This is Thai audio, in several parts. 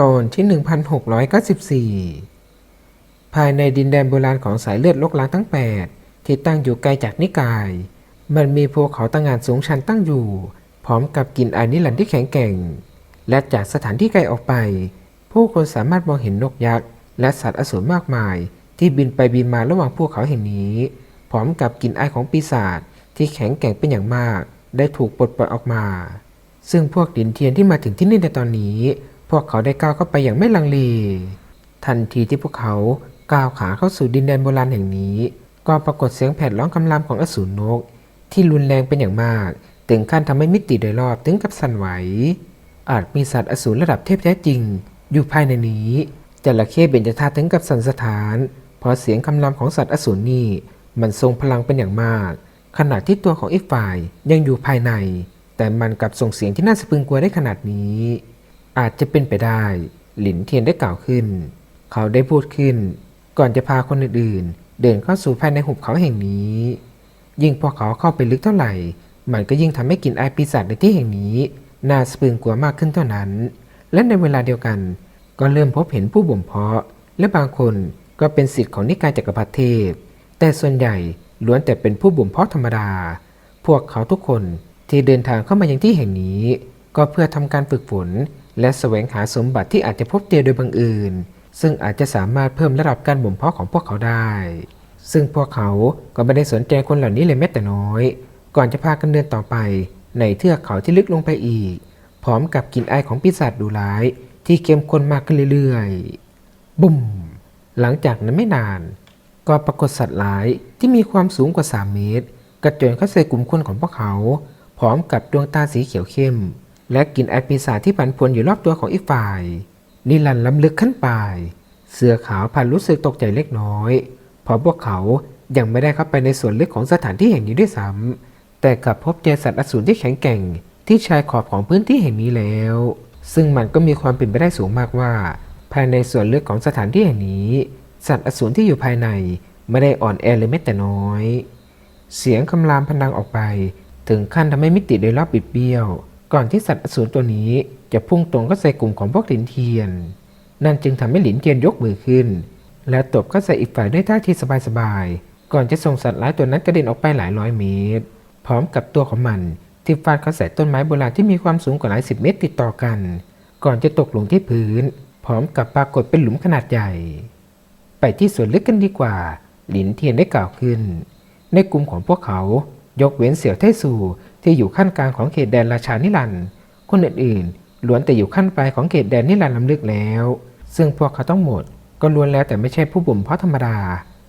ตอนที่ 1694 ภายในดินแดนโบราณของสายเลือดลกล้างทั้ง 8 ที่ตั้งอยู่ไกลจากนิกาย มันมีภูเขาตั้งงานสูงชันตั้งอยู่ พร้อมกับกลิ่นอานิรันที่แข็งแกร่ง และจากสถานที่ไกลออกไป ผู้คนสามารถมองเห็นนกยักษ์ และสัตว์อสูรมากมาย ที่บินไปบินมาระหว่างภูเขาแห่งนี้ พร้อมกับกลิ่นอายของปีศาจที่แข็งแกร่งเป็นอย่างมาก ได้ถูกปลดปล่อยออกมา ซึ่งพวกดินเทียนที่มาถึงที่นี่ในตอนนี้ พวกเขาได้ก้าวเข้าไปอย่างไม่ลังเลทันทีที่พวกเขาก้าวขาเข้าสู่ดินแดนโบราณแห่งนี้ ก็ปรากฏเสียงแผดร้องคำรามของอสูรนก ที่รุนแรงเป็นอย่างมาก ถึงขั้นทำให้มิติโดยรอบถึงกับสั่นไหว อาจมีสัตว์อสูรระดับเทพแท้จริง อยู่ภายในนี้จระเข้เบญจธาตุถึงกับสั่นสะท้าน เพราะเสียงคำรามของสัตว์อสูรนี่มันทรงพลังเป็นอย่างมาก ขณะที่ตัวของอีกฝ่ายยังอยู่ภายใน แต่มันกลับส่งเสียงที่น่าสะพรึงกลัวได้ขนาดนี้ อาจจะเป็นไปได้ หลินเทียนได้กล่าวขึ้น เขาได้พูดขึ้น ก่อนจะพาคนอื่นๆ เดินเข้าสู่ภายในหุบเขาแห่งนี้ ยิ่งพอเขาเข้าไปลึกเท่าไหร่ มันก็ยิ่งทำให้กลิ่นอายปีศาจในที่แห่งนี้น่าสะพรึงกลัวมากขึ้นเท่านั้น และในเวลาเดียวกัน ก็เริ่มพบเห็นผู้บ่มเพาะ และบางคนก็เป็นสิทธิ์ของนิกายจักรพรรดิเทพ แต่ส่วนใหญ่ล้วนแต่เป็นผู้บ่มเพาะธรรมดา พวกเขาทุกคนที่เดินทางเข้ามายังที่แห่งนี้ ก็เพื่อทำการฝึกฝน และแสวงหาสมบัติที่อาจจะพบเจอโดยบังเอิญซึ่งอาจจะสามารถเพิ่มระดับการบ่มเพาะของพวกเขาได้ ซึ่งพวกเขาก็ไม่ได้สนใจคนเหล่านี้เลยแม้แต่น้อย ก่อนจะพากันเดินต่อไป ในเทือกเขาที่ลึกลงไปอีก พร้อมกับกลิ่นอายของปีศาจดุร้าย ที่เข้มข้นมากขึ้นเรื่อยๆบุ้มหลังจากนั้นไม่นาน ก็ปรากฏสัตว์หลายที่มีความสูงกว่า 3 เมตร กระโจนเข้าใส่กลุ่มคนของพวกเขา พร้อมกับดวงตาสีเขียวเข้ม และกลิ่นไอปีศาจที่ผันผวนอยู่รอบตัวของอีกฝ่าย นิรันล้ำลึกขั้นไป เสือขาวพันรู้สึกตกใจเล็กน้อย เพราะพวกเขายังไม่ได้เข้าไปในส่วนลึกของสถานที่แห่งนี้ด้วยซ้ำแต่กลับพบเจอสัตว์อสูรที่แข็งแกร่ง ที่ชายขอบของพื้นที่แห่งนี้แล้ว ซึ่งมันก็มีความเป็นไปได้สูงมากว่า ภายในส่วนลึกของสถานที่แห่งนี้ สัตว์อสูรที่อยู่ภายในไม่ได้อ่อนแอเลยแม้แต่น้อย เสียงคำรามพนังออกไป ถึงขั้นทำให้มิติโดยรอบบิดเบี้ยว ก่อนที่สัตว์อสูรตัวนี้จะพุ่งตรงเข้าใส่กลุ่มของพวกหลินเทียน นั่นจึงทำให้หลินเทียนยกมือขึ้น และตบเข้าใส่อีกฝ่ายด้วยท่าทีสบายๆ ก่อนจะส่งสัตว์ร้ายตัวนั้นกระเด็นออกไปหลายร้อยเมตร พร้อมกับตัวของมันที่ฟาดเข้าใส่ต้นไม้โบราณที่มีความสูงกว่าหลายสิบเมตรติดต่อกัน ก่อนจะตกลงที่พื้น พร้อมกับปรากฏเป็นหลุมขนาดใหญ่ ไปที่ส่วนลึกกันดีกว่า หลินเทียนได้กล่าวขึ้น ในกลุ่มของพวกเขา ยกเว้นเสี่ยวเทสูที่อยู่ขั้นกลางของเขตแดนราชานิรันด์คนอื่นๆล้วนแต่อยู่ขั้นปลายของเขตแดนนิรันด์ลำลึกแล้ว ซึ่งพวกเขาทั้งหมดก็ล้วนแล้วแต่ไม่ใช่ผู้บ่มเพาะธรรมดา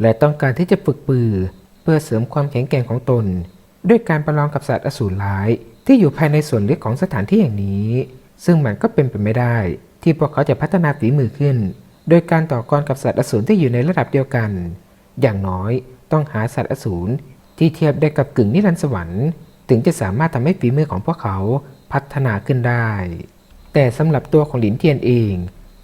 และต้องการที่จะฝึกปือ เพื่อเสริมความแข็งแกร่งของตน ด้วยการประลองกับสัตว์อสูรร้าย ที่อยู่ภายในส่วนลึกของสถานที่แห่งนี้ ซึ่งมันก็เป็นไปไม่ได้ ที่พวกเขาจะพัฒนาฝีมือขึ้น โดยการต่อกรกับสัตว์อสูรที่อยู่ในระดับเดียวกัน อย่างน้อยต้องหาสัตว์อสูร ที่เทียบได้กับกึ่งนิรันดร์สวรรค์ ถึงจะสามารถทำให้ฝีมือของพวกเขาพัฒนาขึ้นได้ แต่สำหรับตัวของหลินเทียนเอง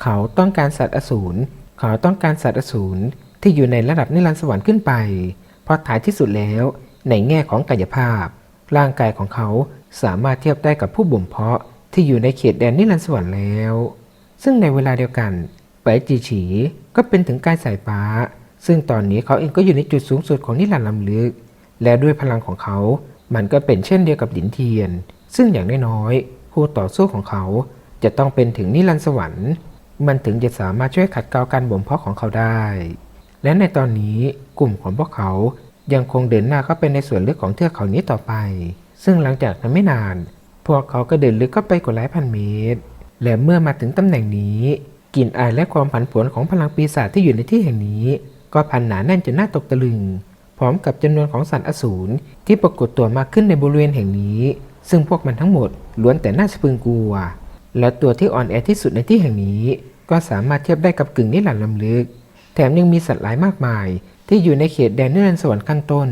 เขาต้องการสัตว์อสูรเขาต้องการสัตว์อสูรที่อยู่ในระดับนิรันดร์สวรรค์ขึ้นไป เพราะท้ายที่สุดแล้วในแง่ของกายภาพ ร่างกายของเขาสามารถเทียบได้กับผู้บ่มเพาะที่อยู่ในเขตแดนนิรันดร์สวรรค์แล้ว ซึ่งในเวลาเดียวกันไปจีฉีก็เป็นถึงกายสายฟ้า ซึ่งตอนนี้เขาเองก็อยู่ในจุดสูงสุดของนิรันดร์ลำลึก และด้วยพลังของเขา มันก็เป็นเช่นเดียวกับหลินเทียน ซึ่งอย่างน้อยๆผู้ต่อสู้ของเขาจะต้องเป็นถึงนิรันดร์สวรรค์ มันถึงจะสามารถช่วยขัดเกลาการบ่มเพาะของเขาได้ และในตอนนี้กลุ่มของพวกเขายังคงเดินหน้าเข้าไปในส่วนลึกของเทือกเขานี้ต่อไป ซึ่งหลังจากนั้นไม่นาน พวกเขาก็เดินลึกเข้าไปกว่าหลายพันเมตร และเมื่อมาถึงตำแหน่งนี้กลิ่นอายและความผันผวนของพลังปีศาจที่อยู่ในที่แห่งนี้ ก็พันหนาแน่นจนน่าตกตะลึง พร้อมกับจำนวนของสัตว์อสูรที่ปรากฏตัวมากขึ้นในบริเวณแห่งนี้ ซึ่งพวกมันทั้งหมดล้วนแต่น่าสะพรึงกลัว และตัวที่อ่อนแอที่สุดในที่แห่งนี้ ก็สามารถเทียบได้กับกึ่งนิรันดร์ลำลึก แถมยังมีสัตว์หลายมากมาย ที่อยู่ในเขตแดนนิรันดร์สวรรค์ขั้นต้น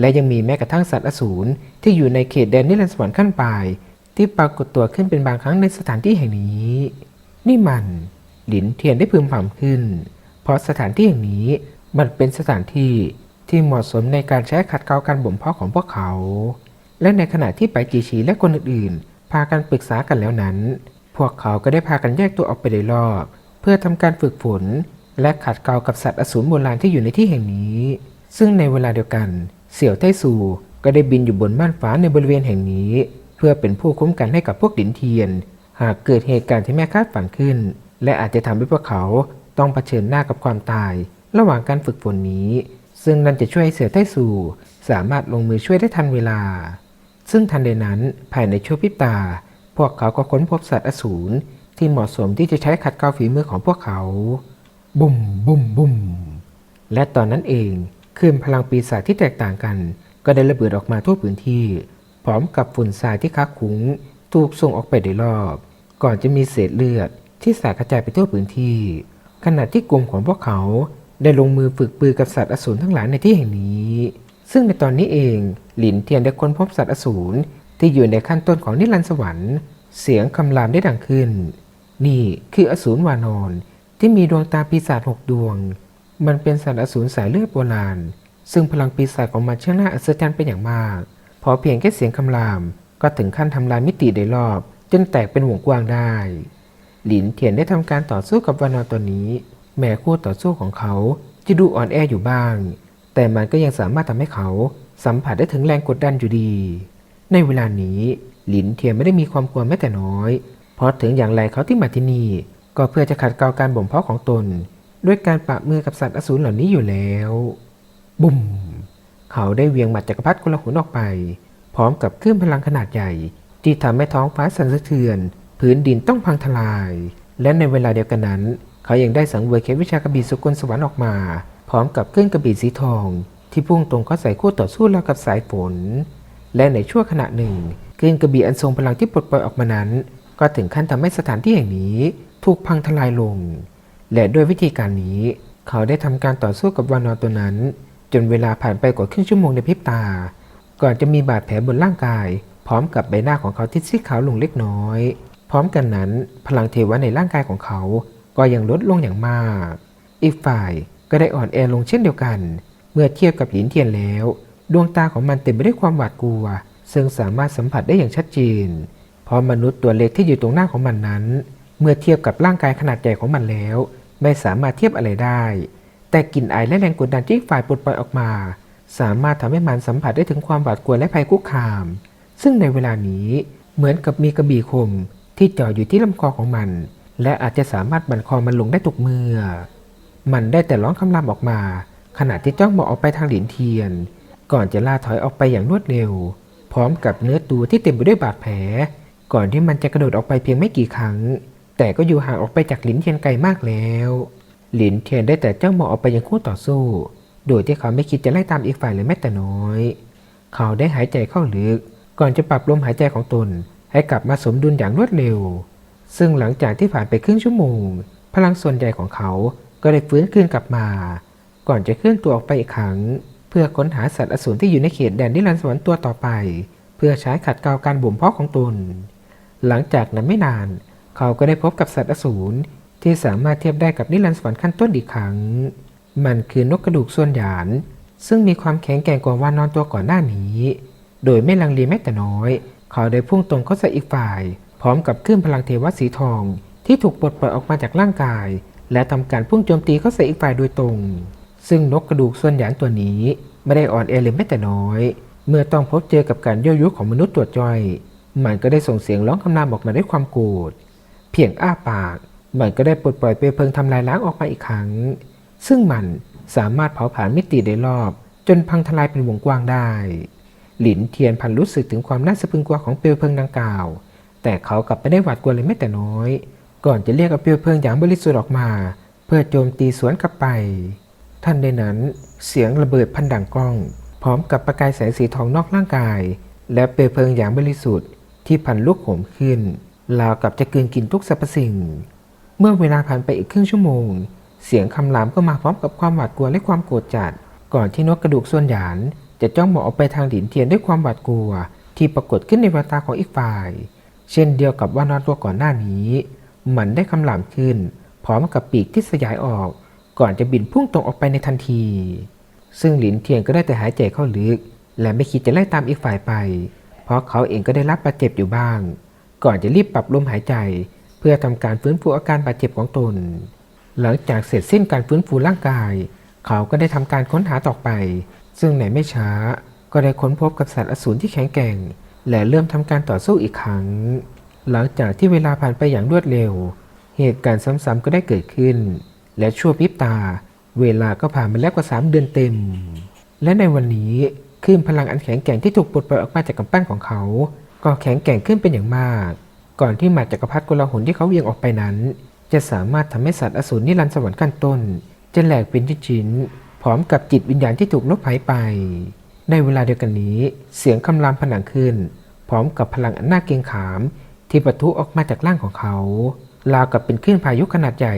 และยังมีแม้กระทั่งสัตว์อสูรที่อยู่ในเขตแดนนิรันดร์สวรรค์ขั้นปลายที่ปรากฏตัวขึ้นเป็นบางครั้งในสถานที่แห่งนี้ นี่มันหลินเทียนได้พึมพำขึ้น เพราะสถานที่แห่งนี้มันเป็นสถานที่ ที่เหมาะสมในการใช้ขัดเกลาการบ่มเพาะของพวกเขา และในขณะที่ไปจีชีและคนอื่นๆ พากันปรึกษากันแล้วนั้น พวกเขาก็ได้พากันแยกตัวออกไปโดยรอบ เพื่อทำการฝึกฝน และขัดเกลากับสัตว์อสูรโบราณที่อยู่ในที่แห่งนี้ ซึ่งในเวลาเดียวกัน เสี่ยวไต้ซูก็ได้บินอยู่บนม่านฟ้าในบริเวณแห่งนี้ เพื่อเป็นผู้คุ้มกันให้กับพวกดินเทียน หากเกิดเหตุการณ์ที่ไม่คาดฝันขึ้น และอาจจะทำให้พวกเขาต้องเผชิญหน้ากับความตาย ระหว่างการฝึกฝนนี้ ซึ่งนั่นจะช่วยให้เสี่ยวไต้ซูสามารถลงมือช่วยได้ทันเวลา ซึ่งทันใดนั้นภายในชั่วพริบตา พวกเขาก็ค้นพบสัตว์อสูรที่เหมาะสมที่จะใช้ขัดเกลาฝีมือของพวกเขา บุ่มบุ่มบุ่มและตอนนั้นเองคลื่นพลังปีศาจที่แตกต่างกัน ก็ได้ระเบิดออกมาทั่วพื้นที่ พร้อมกับฝุ่นทรายที่คักคุ้ง ถูกส่งออกไปโดยรอบ ก่อนจะมีเศษเลือดที่สาดกระจายไปทั่วพื้นที่ ขณะที่กลุ่มของพวกเขา ได้ลงมือฝึกปือกับสัตว์อสูรทั้งหลายในที่แห่งนี้ ซึ่งในตอนนี้เองหลินเทียนได้ค้นพบสัตว์อสูรที่อยู่ในขั้นต้นของนิรันดร์สวรรค์ เสียงคำรามได้ดังขึ้น นี่คืออสูรวานอนที่มีดวงตาปีศาจหกดวง มันเป็นสัตว์อสูรสายเลือดโบราณ ซึ่งพลังปีศาจของมันช่างน่าอัศจรรย์เป็นอย่างมาก พอเพียงแค่เสียงคำราม ก็ถึงขั้นทำลายมิติโดยรอบ จนแตกเป็นวงกว้างได้ หลินเทียนได้ทำการต่อสู้กับวานอนตัวนี้ แม้คู่ต่อสู้ของเขาจะดูอ่อนแออยู่บ้าง แต่มันก็ยังสามารถทำให้เขาสัมผัสได้ถึงแรงกดดันอยู่ดี ในเวลานี้หลินเทียนไม่ได้มีความกลัวแม้แต่น้อย เพราะถึงอย่างไรเขาที่มาที่นี่ ก็เพื่อจะขัดเกลาการบ่มเพาะของตน ด้วยการปะมือกับสัตว์อสูรเหล่านี้อยู่แล้ว บุ่ม เขาได้เวียงหมัดจักรพรรดิกลหุนออกไป พร้อมกับคลื่นพลังขนาดใหญ่ ที่ทำให้ท้องฟ้าสั่นสะเทือน พื้นดินต้องพังทลาย และในเวลาเดียวกันนั้น เขายังได้สังเวยเคล็ดวิชากระบี่สกุลสวรรค์ออกมา พร้อมกับเครื่องกระบี่สีทอง ที่พุ่งตรงเข้าใส่คู่ต่อสู้ราวกับสายฝน และในชั่วขณะหนึ่งเคลื่อนกระบี่อันทรงพลังที่ปลดปล่อยออกมานั้น ก็ถึงขั้นทำให้สถานที่แห่งนี้ถูกพังทลายลง และด้วยวิธีการนี้ เขาได้ทำการต่อสู้กับวานอนตัวนั้น จนเวลาผ่านไปกว่าครึ่งชั่วโมงในพริบตา ก่อนจะมีบาดแผลบนร่างกาย พร้อมกับใบหน้าของเขาที่ซีดขาวลงเล็กน้อย พร้อมกันนั้น พลังเทวะในร่างกายของเขา ก็ยังลดลงอย่างมาก อีกฝ่ายก็ได้อ่อนแอลงเช่นเดียวกัน เมื่อเทียบกับหลินเทียนแล้ว ดวงตาของมันเต็มไปด้วยความหวาดกลัว ซึ่งสามารถสัมผัสได้อย่างชัดเจน เพราะมนุษย์ตัวเล็กที่อยู่ตรงหน้าของมันนั้น เมื่อเทียบกับร่างกายขนาดใหญ่ของมันแล้ว ไม่สามารถเทียบอะไรได้ แต่กลิ่นไอและแรงกดดันที่ฝ่ายปลดปล่อยออกมา สามารถทำให้มันสัมผัสได้ถึงความหวาดกลัวและภัยคุกคาม ซึ่งในเวลานี้เหมือนกับมีกระบี่คมที่จ่ออยู่ที่ลำคอของมัน และอาจจะสามารถบั่นคอมันลงได้ทุกเมื่อ มันได้แต่ร้องคำรามออกมา ขณะที่จ้องมองออกไปทางหลินเทียน ก่อนจะล่าถอยออกไปอย่างรวดเร็ว พร้อมกับเนื้อตัวที่เต็มไปด้วยบาดแผล ก่อนที่มันจะกระโดดออกไปเพียงไม่กี่ครั้ง แต่ก็อยู่ห่างออกไปจากหลินเทียนไกลมากแล้ว หลินเทียนได้แต่จ้องมองออกไปยังคู่ต่อสู้ โดยที่เขาไม่คิดจะไล่ตามอีกฝ่ายเลยแม้แต่น้อย เขาได้หายใจเข้าลึก ก่อนจะปรับลมหายใจของตน ให้กลับมาสมดุลอย่างรวดเร็ว ซึ่งหลังจากที่ผ่านไปครึ่งชั่วโมง พลังส่วนใหญ่ของเขาก็ได้ฟื้นคืนกลับมา ก่อนจะเคลื่อนตัวออกไปอีกครั้ง เพื่อค้นหาสัตว์อสูรที่อยู่ในเขตแดนนิรันดร์สวรรค์ตัวต่อไป เพื่อใช้ขัดเกลาการบ่มเพาะของตน หลังจากนั้นไม่นาน เขาก็ได้พบกับสัตว์อสูรที่สามารถเทียบได้กับนิรันดร์สวรรค์ขั้นต้นอีกครั้ง มันคือนกกระดูกส่วนหยาน ซึ่งมีความแข็งแกร่งกว่าวานอนตัวก่อนหน้านี้ โดยไม่ลังเลแม้แต่น้อย เขาได้พุ่งตรงเข้าใส่อีกฝ่าย พร้อมกับคลื่นพลังเทวะสีทอง ที่ถูกปลดปล่อยออกมาจากร่างกาย และทำการพุ่งโจมตีเข้าใส่อีกฝ่ายโดยตรง ซึ่งนกกระดูกส่วนหยานตัวนี้ ไม่ได้อ่อนแอเลยแม้แต่น้อย เมื่อต้องพบเจอกับการยั่วยุของมนุษย์ตัวจ้อย มันก็ได้ส่งเสียงร้องคำรามออกมาด้วยความโกรธเพียงอ้าปาก มันก็ได้ปลดปล่อยเปลวเพลิงทำลายล้างออกมาอีกครั้ง ซึ่งมันสามารถเผาผลาญมิติได้รอบ จนพังทลายเป็นวงกว้างได้ หลินเทียนพันรู้สึกถึงความน่าสะพรึงกลัวของเปลวเพลิงดังกล่าว แต่เขากลับไม่ได้หวาดกลัวเลยแม้แต่น้อย ก่อนจะเรียกเอาเปลวเพลิงอย่างบริสุทธิ์ออกมา เพื่อโจมตีสวนกลับไป ท่านใดนั้นเสียงระเบิดพันดังก้อง พร้อมกับประกายแสงสีทองนอกร่างกาย และเปลวเพลิงอย่างบริสุทธิ์ที่พันลุกโหมขึ้นราวกับจะกลืนกินทุกสรรพสิ่ง เมื่อเวลาผ่านไปอีกครึ่งชั่วโมง เสียงคำรามก็มาพร้อมกับความหวาดกลัวและความโกรธจัด ก่อนที่นกกระดูกส่วนหยาน จะจ้องมองออกไปทางหลินเทียนด้วยความหวาดกลัว ที่ปรากฏขึ้นในแววตาของอีกฝ่าย เช่นเดียวกับว่านอนตัวก่อนหน้านี้ มันได้คำรามขึ้น พร้อมกับปีกที่สยายออก ก่อนจะบินพุ่งตรงออกไปในทันที ซึ่งหลินเทียนก็ได้แต่หายใจเข้าลึก และไม่คิดจะไล่ตามอีกฝ่ายไป เพราะเขาเองก็ได้รับบาดเจ็บอยู่บ้าง ก่อนจะรีบปรับลมหายใจ เพื่อทำการฟื้นฟูอาการบาดเจ็บของตน หลังจากเสร็จสิ้นการฟื้นฟูร่างกาย เขาก็ได้ทำการค้นหาต่อไป ซึ่งในไม่ช้าก็ได้ค้นพบกับสัตว์อสูรที่แข็งแกร่ง และเริ่มทำการต่อสู้อีกครั้ง หลังจากที่เวลาผ่านไปอย่างรวดเร็ว เหตุการณ์ซ้ำๆก็ได้เกิดขึ้น และชั่วพริบตา เวลาก็ผ่านไปแล้วกว่าสามเดือนเต็ม และในวันนี้คลื่นพลังอันแข็งแกร่งที่ถูกปลดปล่อยออกมาจากกำปั้นของเขา ก็แข็งแกร่งขึ้นเป็นอย่างมาก ก่อนที่หมัดจักรพรรดิโกลาหลที่เขาเวียงออกไปนั้น จะสามารถทำให้สัตว์อสูรนิรันดร์สวรรค์ขั้นต้น จะแหลกเป็นชิ้นๆพร้อมกับจิตวิญญาณที่ถูกลบหายไป ในเวลาเดียวกันนี้ เสียงคำรามผนังขึ้น พร้อมกับพลังอันน่าเกรงขาม ที่ปะทุออกมาจากร่างของเขาราวกับเป็นคลื่นพายุขนาดใหญ่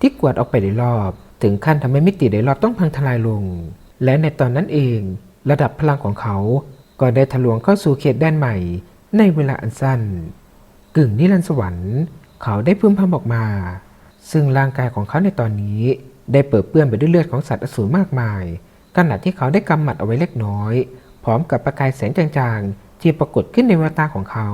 ที่กวาดออกไปโดยรอบ ถึงขั้นทำให้มิติโดยรอบต้องพังทลายลง และในตอนนั้นเอง ระดับพลังของเขา ก็ได้ทะลวงเข้าสู่เขตแดนใหม่ ในเวลาอันสั้น กึ่งนิรันดร์สวรรค์ เขาได้พึมพำออกมา ซึ่งร่างกายของเขาในตอนนี้ ได้เปิดเปื้อนไปด้วยเลือดของสัตว์อสูรมากมาย ขณะที่เขาได้กำหมัดเอาไว้เล็กน้อย พร้อมกับประกายแสงจางๆที่ปรากฏขึ้นในแววตาของเขา